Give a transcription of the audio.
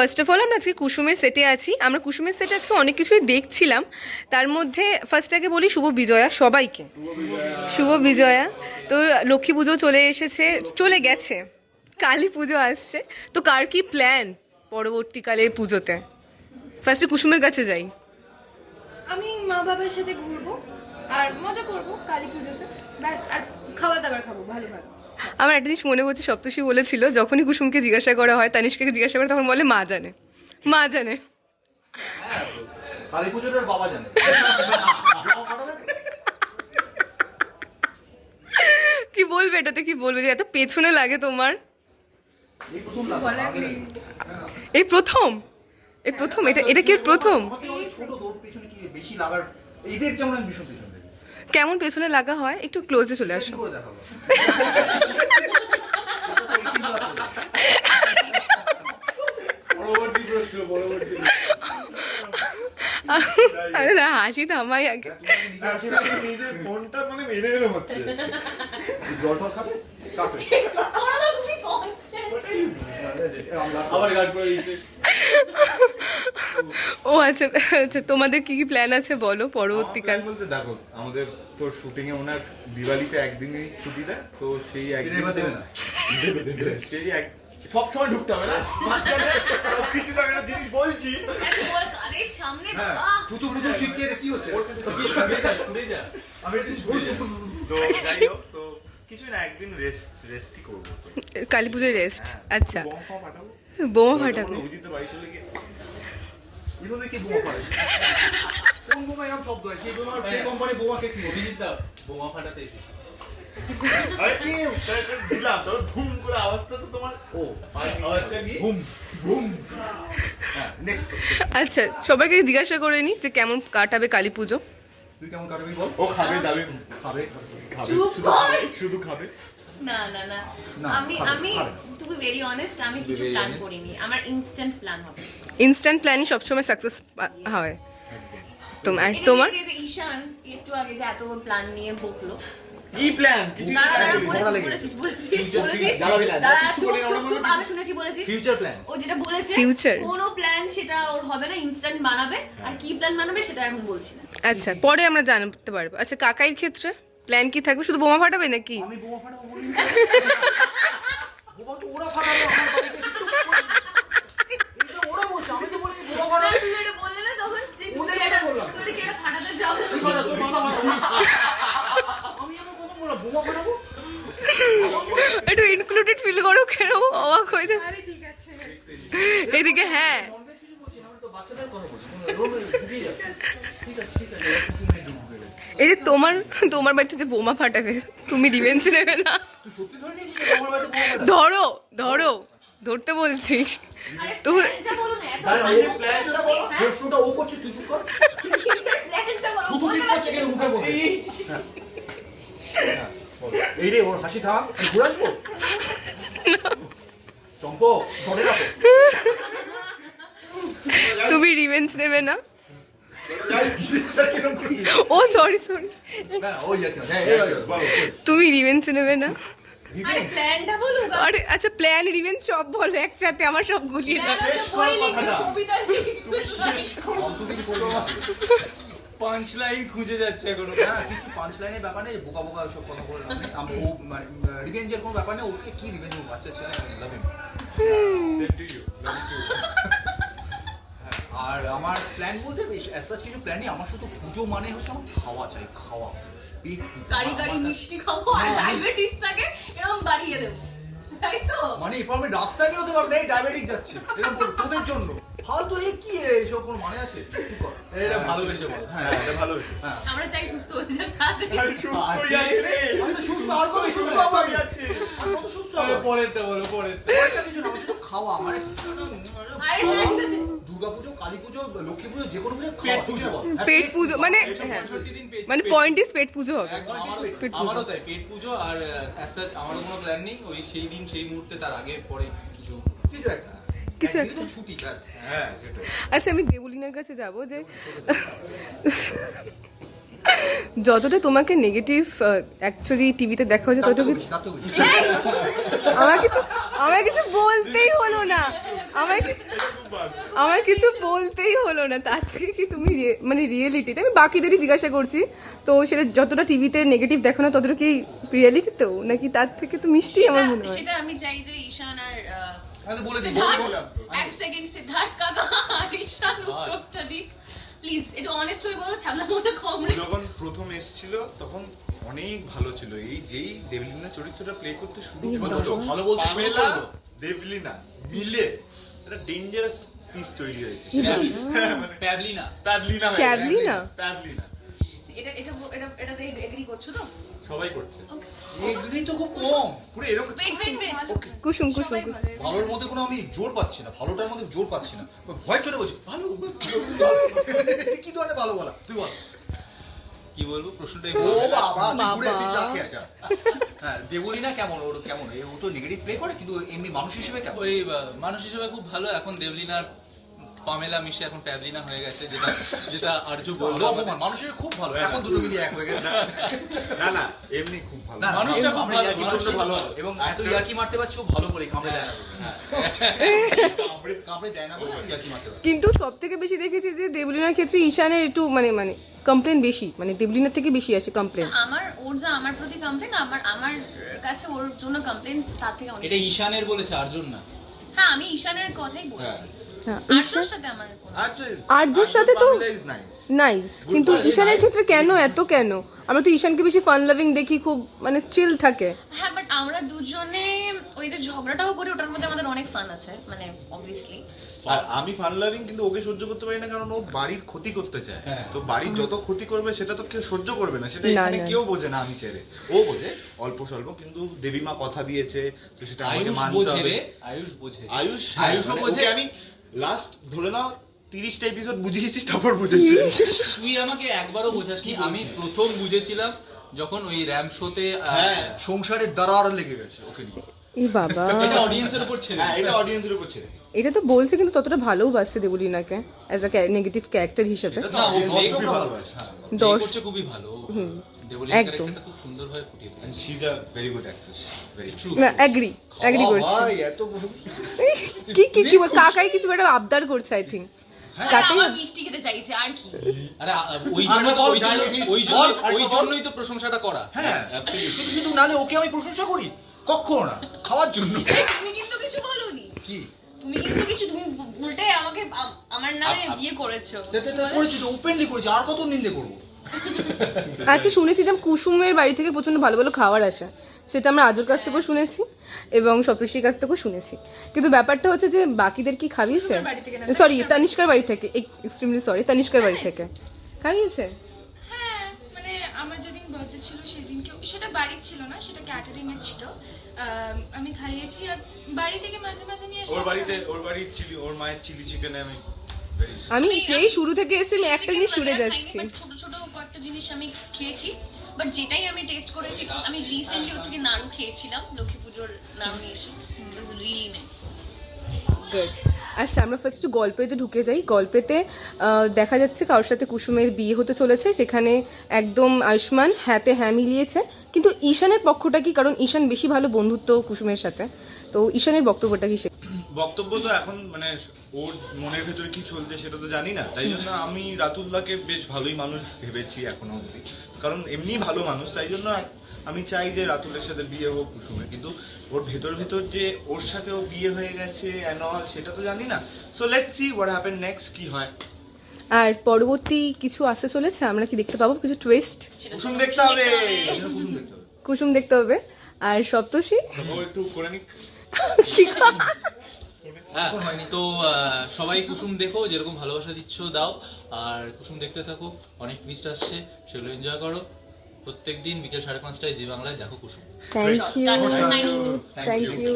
First of all আমরা আজকে কুসুমের সেটে আছি। আমরা কুসুমের সেটে আজকে অনেক কিছুই দেখছিলাম। তার মধ্যে ফার্স্ট আগে বলি শুভ বিজয়া সবাইকে। শুভ বিজয়া। তো লক্ষ্মী পুজো চলে এসেছে, চলে গেছে। কালী পুজো আসছে। তো কার কি প্ল্যান পরবর্তীকালে পুজোতে? ফার্স্টে কুসুমের কাছে যাই। আমি মা বাবার সাথে ঘুরবো আর মজা করব কালী পুজোতে। ব্যাস, আর খাবার দাবার খাব, ভালো ভালো। আমার একটা জিনিস মনে পড়ছে সপ্তর্ষি বলেছিল যখনই কুসুমকে জিজ্ঞাসা করা হয় তানিষ্কাকে জিজ্ঞাসা করে তখন বলে মা জানে মা জানে। বাবা জানে। কি বলবে এটাতে কি বলবে? যে এত পেছনে লাগে তোমার। এই প্রথম এই প্রথম? এটা এটা কি প্রথম? আমার থেকে অনেক ছোট তোর পেছনে কি বেশি লাগার? এদের যেমন ভীষণ কেমন পেছনে লাগা হয়? একটু ক্লোজে চলে আসো। আরে না হাসি থামাই আগে। ফোনটা মানে মেরে হচ্ছে। আবার গার্ড করে দিচ্ছে ও আচ্ছা আচ্ছা তোমাদের কি কি প্ল্যান আছে বলো পরবর্তীকাল? বলতে দেখো আমাদের তো শুটিং এ ওনার দিওয়ালিতে একদিনই ছুটি দেয় তো সেই একদিন দেবে না। সেই এক সব সময় ঢুকতে হবে না? মাঝখানে কিছু একটা জিনিস বলছি। সামনে হ্যাঁ ফুতু ছিটকে কি হচ্ছে? আমি তো যাই হোক তো কিছু না একদিন রেস্ট রেস্টই করব। কালী পুজোর রেস্ট আচ্ছা। বোমা ফাটাবো। বোমা ফাটাবে অভিজিৎ বাড়ি চলে গিয়ে এভাবে কি বোমা পারে কোন বোমা এরকম শব্দ হয়? সেই বোমা কোম্পানি বোমাকে কি অভিজিৎ দা বোমা ফাটাতে এসেছি। আরে কি? দিলাম। তো ধুম করে আওয়াজটা তো তোমার ও আওয়াজটা কি? বুম বুম হ্যাঁ আচ্ছা সবাইকে জিজ্ঞাসা করে নি যে কেমন কাটাবে কালী পুজো? তুই কেমন কাটবি বল? ও খাবে দাবি। খাবে। খাবে, শুধু খাবে। না না না। আমি আমি। টু বি ভেরি অনেস্ট আমি কিছু প্ল্যান করিনি। আমার ইনস্ট্যান্ট প্ল্যান হবে। ইনস্ট্যান্ট প্ল্যানই সবসময় সাকসেস হয়। তোমার আর তোমার? ঈশান একটু আগে যে এত প্ল্যান নিয়ে বকলো। কি প্ল্যান কিছু দাঁড়া দাঁড়া বলেছিস বলেছিস বলেছিস Future, বলেছিস। দাঁড়াবি না, দাঁড়া চুপ চুপ চুপ আমি শুনেছি বলেছিস। ফিউচার প্ল্যান ও যেটা বলেছে Future. কোনো প্ল্যান সেটা ওর হবে না ইনস্ট্যান্ট বানাবে। আর কি প্ল্যান বানাবে সেটা এখন বলছি আচ্ছা পরে আমরা জানতে পারব। আচ্ছা কাকাইয়ের ক্ষেত্রে? প্ল্যান কি থাকবে শুধু বোমা ফাটাবে নাকি আমি বোমা ফাটাবো বোমা তো ওরা ফাটাবে আমার বাড়িতে এসে টুক করে। এইসব ওরা বলছে আমি তো বলিনি বোমা ফাটাবো তুই এটা বললে না তখন ওদের এটা বললাম। তুই কি এটা ফাটাতে যাও তুই ফাটা, তুই ফাটা, ফাটা। আমি এমন কখন বললাম বোমা ফাটাবো একটু ইনক্লুডেড ফিল করো কেন অবাক হয়ে যায় এদিকে হ্যাঁ বাচ্চাদের কথা বলছি। রোল ঢুকিয়ে যাচ্ছে। ঠিক আছে, ঠিক আছে, এবার কুসুমে ঢুকবে রে। এই যে তোমার তোমার বাড়িতে যে বোমা ফাটাবে তুমি রিভেঞ্জ নেবে না ধরে? ধরো ধরো ধরতে বলছিস আরে তো প্ল্যানটা বলো না এত দাঁড়া, বাজে এই প্ল্যানটা বলো হ্যাঁ হ্যাঁ। বল। এই রে ওর হাসি থাম ঘুরে আসব চম্পক তুমি রিভেঞ্জ নেবে না? ও সরি সরি। তুমি রিভেঞ্জ নেবে না? আরে আচ্ছা প্ল্যান রিভেঞ্জ সব বলো একসাথে আমার সব না। পাঁচ লাইন খুঁজে যাচ্ছে এখনও। হ্যাঁ, কিছু পাঁচ লাইনের ব্যাপার নেই বোকা বোকা ওইসব কথা বলে। আমি ও মানে রিভেঞ্জের কোনো ব্যাপার নেই ওকে কি রিভেঞ্জ বাচ্চা ছেলে লাভ আর আমার প্ল্যান বলতে বেশ অ্যাজ কিছু প্ল্যান নেই আমার শুধু পুজো মানে হচ্ছে আমার খাওয়া চাই খাওয়া। গাড়ি গাড়ি মিষ্টি খাব আর ডায়াবেটিসটাকে এরকম বাড়িয়ে দেবো। তাই তো? মানে এরপর আমি রাস্তায় বেরোতে পারব না এই ডায়াবেটিক যাচ্ছে। এরকম তোদের জন্য। ফালতু এ কি রে এইসব কোনো মানে আছে? কর। এটা ভালোবেসে বল। হ্যাঁ হ্যাঁ এটা ভালো হয়েছে হ্যাঁ। আমরা চাই সুস্থ হয়ে যাক তাড়াতাড়ি। আরে সুস্থই আছে রে। আমি তো সুস্থ আর কত সুস্থ হব? আমি আছে। আর কত সুস্থ হব? পরেরটা বলো পরেরটা। পরেরটা কিছু না শুধু খাওয়া মানে আরে হ্যাঁ, কালী পুজো লক্ষ্মী পুজো যে কোনো পুজো পেট পুজো। আছে? হ্যাঁ, পেট পুজো মানে হ্যাঁ মানে পয়েন্ট ইজ পেট পুজো হবে। আমারও পেট পুজো। আমারও তাই পেট পুজো আর আমারও কোনো প্ল্যান নেই। ওই সেই দিন সেই মুহূর্তে তার আগে পরে কিছু কিছু একটা। কিছু একটা। হ্যাঁ আচ্ছা আমি দেবলিনার কাছে যাব যে যতটা তোমাকে নেগেটিভ অ্যাকচুয়ালি টিভিতে দেখা তো ততটুকু। আমার কিছু আমার কিছু বলতেই হলো না। আমার কিছু আমার কিছু বলতেই হলো না। তার থেকে কি তুমি মানে রিয়েলিটিতে আমি বাকিদেরই জিজ্ঞাসা করছি। তো সেটা যতটা টিভিতে নেগেটিভ দেখানো ততটা কি রিয়েলিটি তো? নাকি তার থেকে তো মিষ্টি আমার মনে হয়? সেটা আমি চাই যে ঈশান আর আমি বলে দিই এক সেকেন্ড সিদ্ধার্থ কাকা ঈশান উত্তরটা দিক। প্লিজ একটু অনেস্ট হয়ে বলো ছাবলা মোটা কম যখন প্রথম এসেছিল তখন অনেক ভালো ছিল। এই যেই দেবলিনা চরিত্রটা প্লে করতে শুরু করল ভালো। বলতে পামেলা দেবলিনা মিলে একটা ডেঞ্জারাস পিস তৈরি হয়েছে। মানে প্যাভলিনা প্যাভলিনা হয়ে ক্যাভলিনা? গেছে। প্যাভলিনা এটা এটা এটা এটাতে এগ্রি করছ তো? সবাই করছে। এগুলি তো খুব কম। পুরো এরকম wait wait wait Kusum Kusum সবাই কুসুম। ভালো। ভালোর মধ্যে কোনো আমি জোর পাচ্ছি না ভালোটার মধ্যে জোর পাচ্ছি না। ভয় চলে বলছি ভালো ভালো। কি ধরনের ভালো? বলা তুই বল। কি বলব? প্রশ্নটা ও বাবা ঘুরে তুই চা খেয়ে আছা হ্যাঁ দেবলিনা কেমন? ওর কেমন? এ ও তো নেগেটিভ প্লে করে কিন্তু এমনি মানুষ হিসেবে কেমন? ওই মানুষ হিসেবে খুব ভালো এখন দেবলিনার পামেলা মিশে এখন প্যাভলিনা হয়ে গেছে যেটা যেটা আর্য বলল। ভালো অপমান। মানুষ খুব ভালো। এখন দুটো মিলিয়ে এক হয়ে গেছে। না না এমনি খুব ভালো। না, মানুষটা খুব ভালো, মানুষটা ভালো। এবং এত ইয়ার্কি মারতে পারছ ভালো করে কামড়ে দেয় না কামড়ে দেয় না বলে ইয়ার্কি মারতে পারছ। কিন্তু সব থেকে বেশি দেখেছি যে দেবলিনার ক্ষেত্রে ঈশানের একটু মানে মানে কমপ্লেন বেশি। মানে দেবলিনার থেকে বেশি আসে কমপ্লেন আমার ওর যা আমার প্রতি কমপ্লেন আমার আমার কাছে ওর জন্য কমপ্লেন তার থেকে অনেক এটা ঈশানের বলেছে আর্জুন না? হ্যাঁ আমি ঈশানের কথাই বলছি। হ্যাঁ আর্যর সাথে তো নাইস কিন্তু ঈশানের ক্ষেত্রে কেন? এত কেন? আমরা তো ঈশানকে বেশি ফান লাভিং দেখি খুব মানে চিল থাকে। হ্যাঁ বাট আমরা দুজনে ওই যে ঝগড়াটাও করি ওটার মধ্যে আমাদের অনেক ফান আছে মানে অবভিয়াসলি আর আমি ফান লাভিং কিন্তু ওকে সহ্য করতে পারি না কারণ ও বাড়ির ক্ষতি করতে চায়। তো বাড়ির যত ক্ষতি করবে সেটা তো কেউ সহ্য করবে না। সেটা এখানে কেউ বোঝে না আমি ছেড়ে। ও বোঝে অল্প স্বল্প কিন্তু দেবী মা কথা দিয়েছে তো সেটা আমাকে মানতে হবে। আয়ুষ বোঝে। আয়ুষ আয়ুষও মানে বোঝে। আমি লাস্ট ধরে নাও তিরিশটা এপিসোড বুঝিয়েছিস তারপর বুঝেছি। তুই আমাকে একবারও বোঝাস কি আমি প্রথম বুঝেছিলাম যখন ওই র্যাম শোতে হ্যাঁ। সংসারের দাঁড়ার লেগে গেছে ওকে নিয়ে। এই বাবা। এটা অডিয়েন্সের উপর ছেড়ে হ্যাঁ এটা অডিয়েন্সের উপর ছেড়ে এটা তো বলছে কিন্তু ততটা ভালোও বাসছে দেবলিনাকে অ্যাজ আ নেগেটিভ ক্যারেক্টার হিসেবে। এটা তো না, ও audience play খুবই করে ভালোবাসে Play দশ ভালো। হুম, দেবলিনা একদম। খুব সুন্দরভাবে ফুটিয়ে তুলেছে। She is a very good actress very true না অ্যাগ্রি অ্যাগ্রি করছি। ভাই, এত কি কি কাকাই কিছু একটা আবদার করছে আই থিঙ্ক মিষ্টি খেতে চাইছে আর কি? আরে ওই জন্য ওই জন্য ওই বল, জন্য আর ওই বল। জন্যই তো প্রশংসাটা করা। হ্যাঁ। শুধু নালে ওকে আমি প্রশংসা করি। কখনো? না খাওয়ার জন্য। তুমি কিন্তু কিছু বলোনি। কি? তুমি কিন্তু কিছু তুমি উল্টে আমাকে আমার নামে বিয়ে করেছ। তে- তে- করেছি তো ওপেনলি করেছি আর কত নিন্দে করব? আচ্ছা শুনেছি যে কুসুমের বাড়ি থেকে প্রচণ্ড ভালো ভালো খাবার আসে। সেটা আমরা আজর কাছ থেকেও শুনেছি এবং সপ্তর্ষির কাছ থেকেও শুনেছি। কিন্তু ব্যাপারটা হচ্ছে যে বাকিদের কি না, সরি তানিষ্কার বাড়ি থেকে। এক্সট্রিমলি সরি তানিষ্কার বাড়ি থেকে। খাইয়েছে? হ্যাঁ মানে আমার বার্থডে ছিল সেদিনকে সেটা বাড়ির ছিল না সেটা ক্যাটারিং এর ছিল। আমি খাইয়েছি আর বাড়ি থেকে মাঝে মাঝে নিয়ে আসি ওর বাড়িতে ওর বাড়ির চিলি ওর মায়ের চিলি চিকেনে আমি আমি সেই শুরু থেকে এসে আমি একটা জিনিস শুনে যাচ্ছি। ছোট ছোট কয়েকটা জিনিস আমি খেয়েছি। বাট যেটাই আমি টেস্ট করেছি আমি রিসেন্টলি ওর থেকে নাড়ু খেয়েছিলাম লক্ষ্মী পুজোর নাড়ু নিয়ে এসে। It was really nice good আচ্ছা আমরা ফার্স্ট একটু গল্পেতে ঢুকে যাই। গল্পেতে দেখা যাচ্ছে কারোর সাথে কুসুমের বিয়ে হতে চলেছে, সেখানে একদম আয়ুষ্মান হ্যাঁতে হ্যাঁ মিলিয়েছে। কিন্তু ঈশানের পক্ষটা কি? কারণ ঈশান বেশি ভালো বন্ধুত্ব কুসুমের সাথে। তো ঈশানের বক্তব্যটা কি সে? বক্তব্য তো এখন মানে ওর মনের ভেতরে কি চলছে সেটা তো জানি না। তাই জন্য আমি রাতুল্লাহকে বেশ ভালোই মানুষ ভেবেছি এখনও অবধি। কারণ এমনি ভালো মানুষ, তাই জন্য আমি চাই যে রাতুলের সাথে বিয়ে হোক কুসুমের কিন্তু ওর ভেতর ভেতর যে ওর সাথেও বিয়ে হয়ে গেছে অ্যান্ড অল সেটা তো জানি না। So let see what happen next কি হয়। আর পরবর্তী কিছু আসতে চলেছে আমরা কি দেখতে পাবো? কিছু টুইস্ট কুসুম দেখতে হবে। কুসুম দেখতে হবে। কুসুম দেখতে হবে। আর সপ্তর্ষি? ও একটু করে নিক। কি কর- হ্যাঁ তো আহ, সবাই কুসুম দেখো যেরকম ভালোবাসা দিচ্ছ দাও। আর কুসুম দেখতে থাকো অনেক টুইস্ট আসছে সেগুলো এনজয় করো। প্রত্যেকদিন বিকেল সাড়ে পাঁচটায় জি বাংলায় দেখো Kusum. Thank you. Thank you